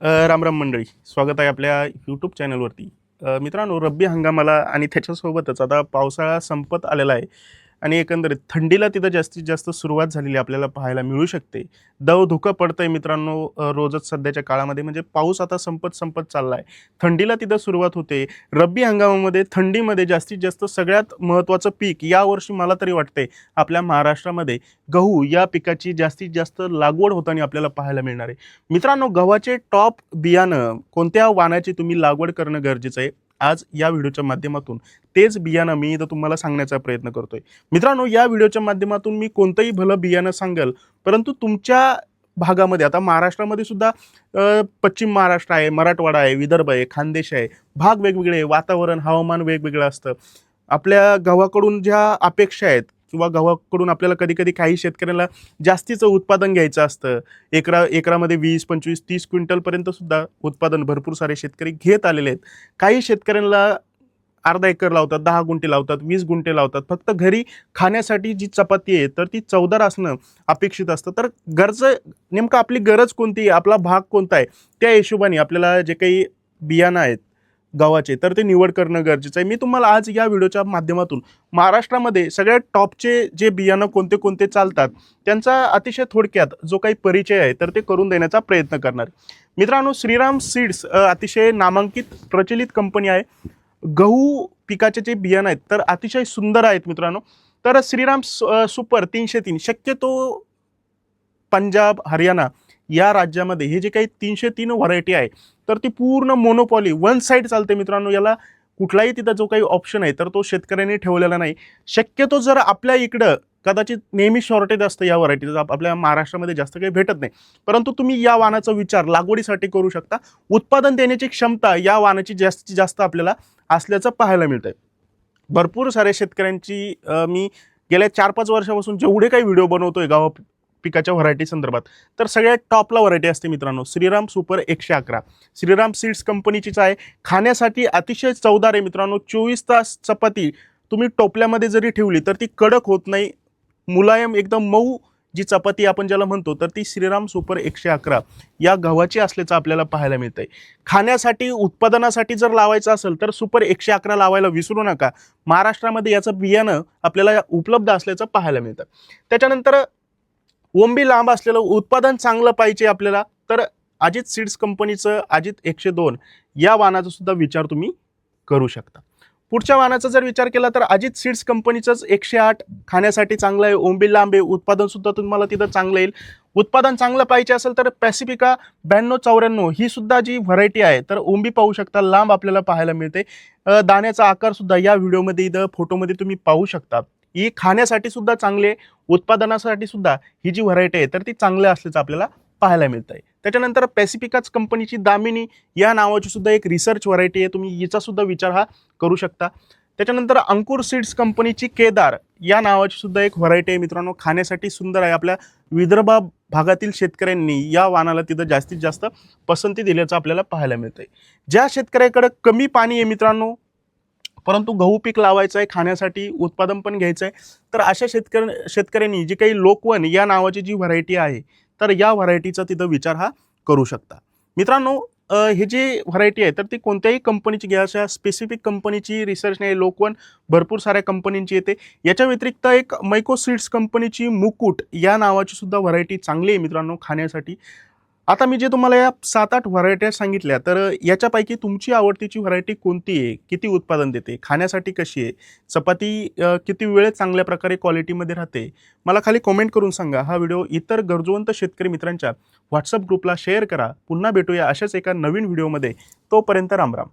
रामराम मंडळी. स्वागत आहे आपल्या यूट्यूब चॅनलवरती मित्रांनो रब्बी हंगामाला आणि त्याच्यासोबतच आता पावसाळा संपत आलेला आहे. आणि एकंदरीत थंडीला तिथं जास्तीत जास्त सुरुवात झालेली आपल्याला पाहायला मिळू शकते. दव धुकं पडतं आहे मित्रांनो रोजच सध्याच्या काळामध्ये. म्हणजे पाऊस आता संपत संपत चालला आहे थंडीला तिथं सुरुवात होते. रब्बी हंगामामध्ये थंडीमध्ये जास्तीत जास्त सगळ्यात महत्त्वाचं पीक यावर्षी मला तरी वाटते आपल्या महाराष्ट्रामध्ये गहू या पिकाची जास्तीत जास्त लागवड होताना आपल्याला पाहायला मिळणार आहे. मित्रांनो गव्हाचे टॉप बियाणं कोणत्या वाणाची तुम्ही लागवड करणं गरजेचं आहे? आज या व्हिडिओच्या माध्यमातून तेच बियाणं मी इथं तुम्हाला सांगण्याचा प्रयत्न करतोय. मित्रांनो या व्हिडिओच्या माध्यमातून मी कोणतंही भलं बियाणं सांगेल परंतु तुमच्या भागामध्ये आता महाराष्ट्रामध्ये सुद्धा पश्चिम महाराष्ट्र आहे मराठवाडा आहे विदर्भ आहे खानदेश आहे भाग वेगवेगळे आहे वातावरण हवामान वेगवेगळं असतं. आपल्या गव्हाकडून ज्या अपेक्षा आहेत किंवा गव्हाकडून आपल्याला कधी कधी काही शेतकऱ्यांना जास्तीचं उत्पादन घ्यायचं असतं. एकरा एकरामध्ये वीस पंचवीस तीस क्विंटलपर्यंत सुद्धा उत्पादन भरपूर सारे शेतकरी घेत आलेले आहेत. काही शेतकऱ्यांना अर्धा एकर लावतात दहा गुंठे लावतात वीस गुंठे लावतात. फक्त घरी खाण्यासाठी जी चपाती आहे तर ती चवदार असणं अपेक्षित असतं. तर गरज नेमकं आपली गरज कोणती आहे? आपला भाग कोणता आहे? त्या हिशोबाने आपल्याला जे काही बियाणं आहेत गव्हाचे तर ते निवड करणं गरजेचं आहे. मी तुम्हाला आज या व्हिडिओच्या माध्यमातून महाराष्ट्रामध्ये सगळ्यात टॉपचे जे बियाणं कोणते कोणते चालतात त्यांचा अतिशय थोडक्यात जो काही परिचय आहे तर ते करून देण्याचा प्रयत्न करणार. मित्रांनो श्रीराम सीड्स अतिशय नामांकित प्रचलित कंपनी आहे. गहू पिकाचे जे बियाणं आहेत तर अतिशय सुंदर आहेत मित्रांनो. तर श्रीराम सुपर तीनशे तीन शक्यतो पंजाब हरियाणा या राज्यामध्ये हे जे काही तीनशे तीन व्हरायटी आहे तर ती पूर्ण मोनोपॉली वन साईड चालते मित्रांनो याला. कुठलाही तिथं जो काही ऑप्शन आहे तर तो शेतकऱ्यांनी ठेवलेला नाही. शक्यतो जर आपल्या इकडं कदाचित नेहमी शॉर्टेज असतं या व्हरायटीचं आपल्या महाराष्ट्रामध्ये जास्त काही भेटत नाही. परंतु तुम्ही या वाणाचा विचार लागवडीसाठी करू शकता. उत्पादन देण्याची क्षमता या वाणाची जास्तीत जास्त आपल्याला असल्याचं पाहायला मिळतंय. भरपूर साऱ्या शेतकऱ्यांची मी गेल्या चार पाच वर्षापासून जेवढे काही व्हिडिओ बनवतोय गावा पिकाच्या व्हरायटी संदर्भात. तर सगळ्यात टॉपला व्हरायटी असते मित्रांनो श्रीराम सुपर एकशे अकरा. श्रीराम सीड्स कंपनीचीच आहे. खाण्यासाठी अतिशय चवदार आहे मित्रांनो चोवीस तास चपाती तुम्ही टोपल्यामध्ये जरी ठेवली तर ती कडक होत नाही. मुलायम एकदम मऊ जी चपाती आपण ज्याला म्हणतो तर ती श्रीराम सुपर एकशे अकरा. या गव्हाची असल्याचं आपल्याला पाहायला मिळतं आहे खाण्यासाठी उत्पादनासाठी जर लावायचं असेल तर सुपर एकशे अकरा लावायला विसरू नका. महाराष्ट्रामध्ये याचं बियाणं आपल्याला उपलब्ध असल्याचं पाहायला मिळतं. त्याच्यानंतर ओंबी लांब असलेलं उत्पादन चांगलं पाहिजे आपल्याला तर अजित सीड्स कंपनीचं अजित एकशे दोन या वाहनाचा सुद्धा विचार तुम्ही करू शकता. पुढच्या वाहनाचा जर विचार केला तर अजित सीड्स कंपनीचंच एकशे आठ खाण्यासाठी चांगलं आहे ओंबी लांब आहे उत्पादन सुद्धा तुम्हाला तिथं चांगलं येईल. उत्पादन चांगलं पाहिजे असेल तर पॅसिफिका ब्याण्णव चौऱ्याण्णव ही सुद्धा जी व्हरायटी आहे तर ओंबी पाहू शकता लांब आपल्याला पाहायला मिळते. दाण्याचा आकार सुद्धा या व्हिडिओमध्ये इथं फोटोमध्ये तुम्ही पाहू शकता. ही खाण्यासाठी सुद्धा चांगले उत्पादनासाठी सुद्धा ही जी व्हरायटी आहे तर ती चांगली असल्याचं आपल्याला पाहायला मिळत आहे त्याच्यानंतर पॅसिफिकाच कंपनीची दामिनी या नावाची सुद्धा एक रिसर्च व्हरायटी आहे तुम्ही हिचा सुद्धा विचार हा करू शकता. त्याच्यानंतर अंकुर सीड्स कंपनीची केदार या नावाची सुद्धा एक व्हरायटी आहे मित्रांनो. खाण्यासाठी सुंदर आहे. आपल्या विदर्भ भागातील शेतकऱ्यांनी या वाणाला तिथं जास्तीत जास्त पसंती दिल्याचं आपल्याला पाहायला मिळतं आहे ज्या शेतकऱ्याकडे कमी पाणी आहे मित्रांनो परंतु गहू पीक लावायचं आहे खाण्यासाठी उत्पादन पण घ्यायचं आहे तर अशा शेतकऱ्या शेतकऱ्यांनी जी काही लोकवन या नावाची जी व्हरायटी आहे तर या व्हरायटीचा तिथं विचार हा करू शकता. मित्रांनो हे जे व्हरायटी आहे तर ती कोणत्याही कंपनीची घ्या अशा स्पेसिफिक कंपनीची रिसर्च नाही लोकवन भरपूर साऱ्या कंपनींची येते. याच्या व्यतिरिक्त एक मैको सीड्स कंपनीची मुकुट या नावाची सुद्धा व्हरायटी चांगली आहे मित्रांनो खाण्यासाठी. आता मी जे तुम्हाला या सात आठ व्हरायट्या सांगितल्या तर याच्यापैकी तुमची आवडतीची व्हरायटी कोणती आहे? किती उत्पादन देते? खाण्यासाठी कशी आहे? चपाती किती वेळ चांगल्या प्रकारे क्वालिटीमध्ये राहते? मला खाली कॉमेंट करून सांगा. हा व्हिडिओ इतर गरजवंत शेतकरी मित्रांच्या व्हॉट्सअप ग्रुपला शेअर करा. पुन्हा भेटूया अशाच एका नवीन व्हिडिओमध्ये. तोपर्यंत रामराम.